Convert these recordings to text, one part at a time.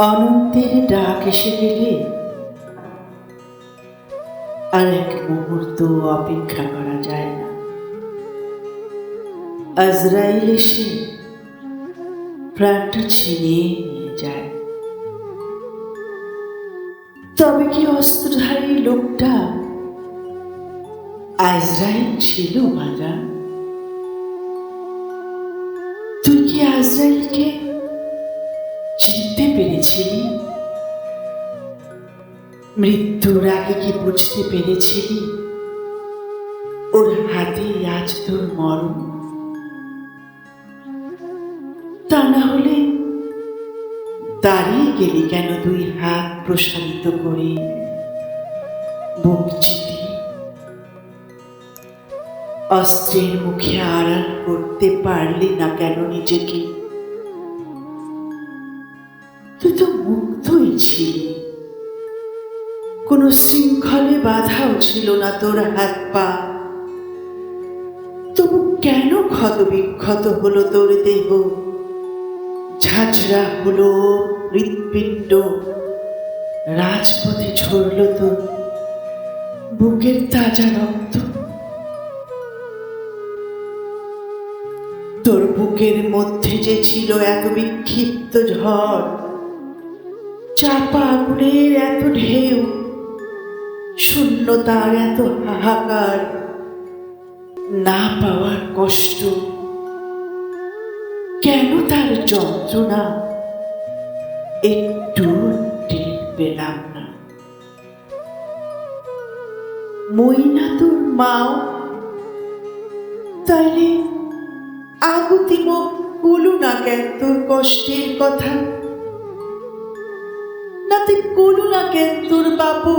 অনন্তের ডাক এসে গেলে আর এক মুহূর্ত অপেক্ষা করা যায় না। আজরাইল এসে প্রাণটা ছিনিয়ে নিয়ে যায়। তবে কি অস্ত্রধারী লোকটা আজরাইল ছিল বাজা তুই কি আজরাইলকে পেরেছিলি মৃত্যুর আগে কি বুঝতে পেরেছিলি ওর হাতে আজ তোর মরণ। তা না হলে দাঁড়িয়ে গেলি কেন দুই হাত প্রসারিত করে? বুক চিতি। অস্ত্রের মুখে আড়াল করতে পারলি না কেন নিজেকে? মুক্তই ছিলি কোনো শৃঙ্খলে বাধাও ছিল না তোর হাত পা। তবু কেন ক্ষত বিক্ষত হলো তোর দেহ? ঝাঁঝরা হলো হৃৎপিণ্ড। রাজপথে ঝরল তো বুকের তাজা রক্ত। তোর বুকের মধ্যে যে ছিল এত বিক্ষিপ্ত ঝড় চাপা আগুনের এত ঢেউ, শূন্যতার এত হাহাকার, না পাওয়ার কষ্ট। কেন তার যন্ত্রণা? একটু পেলাম না। মইনা তোর মাও, তাইলে আগুতিম বলু না কেন তোর কষ্টের কথা। কলু না কেন তোর বাবু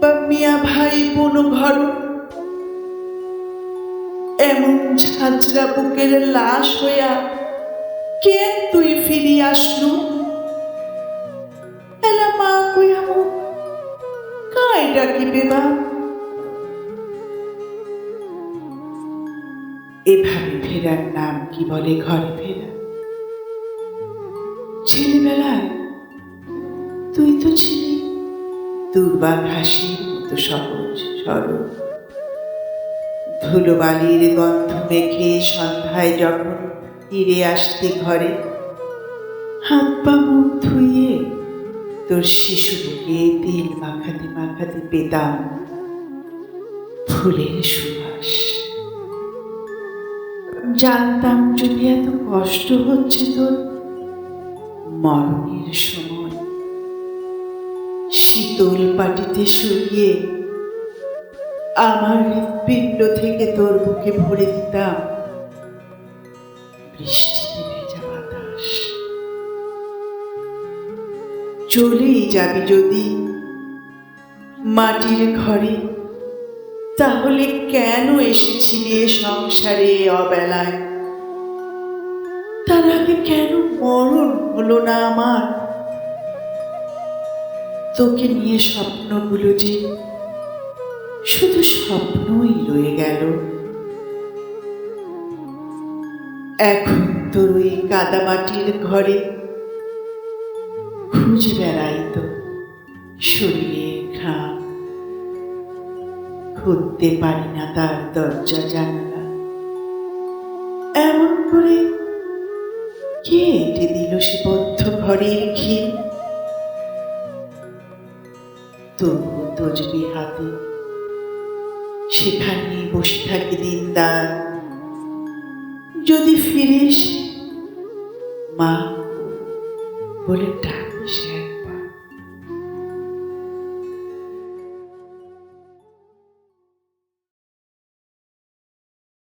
বা মিয়া ভাই বোন ঘর। এমন ঝাঁঝরা বুকের লাশ হইয়া কে তুই ফিরি আসলু? এলা মা কইয়া কায় ডাকিবে বা? এভাবে ফেরার নাম কি বলে ঘরে ফেরা? ছেলেবেলায় তুই তো ছিলি দুর্বার হাসির মতো সহজ, সরল। ধুলোবালির গন্ধ মেখে সন্ধ্যায় যখন ফিরে আসতে ঘরে হাত পা মুখ ধুইয়ে তোর শিশুকে তেল মাখাতে মাখাতে পেতাম ফুলের সুবাস। জানতাম যদি এত কষ্ট হচ্ছে তোর মরণের সময়। শীতল পাটিতে শুইয়ে আমার হৃৎপিণ্ড থেকে তোর বুকে ভরে দিতাম। বৃষ্টিতে ভেজা বাতাস। চলেই যাবি যদি মাটির ঘরে। তাহলে কেন এসেছিলি সংসারে অবেলায়? তার আগে কেন মরণ হলো না আমার? তোকে নিয়ে স্বপ্নগুলো যে শুধু স্বপ্নই রয়ে গেল। এখন তোর ওই কাদামাটির ঘরে খুঁজে বেড়াই তো শরীরের ঘাম। খুঁজতে পারি না তার দরজা জানালা। এমন করে কে এঁটে দিল সে বদ্ধ ঘরের ঘিল তজবি হাতে সেখানে বসে থাকি দিন দিনদার। যদি ফিরিস মা বলে ডাকিস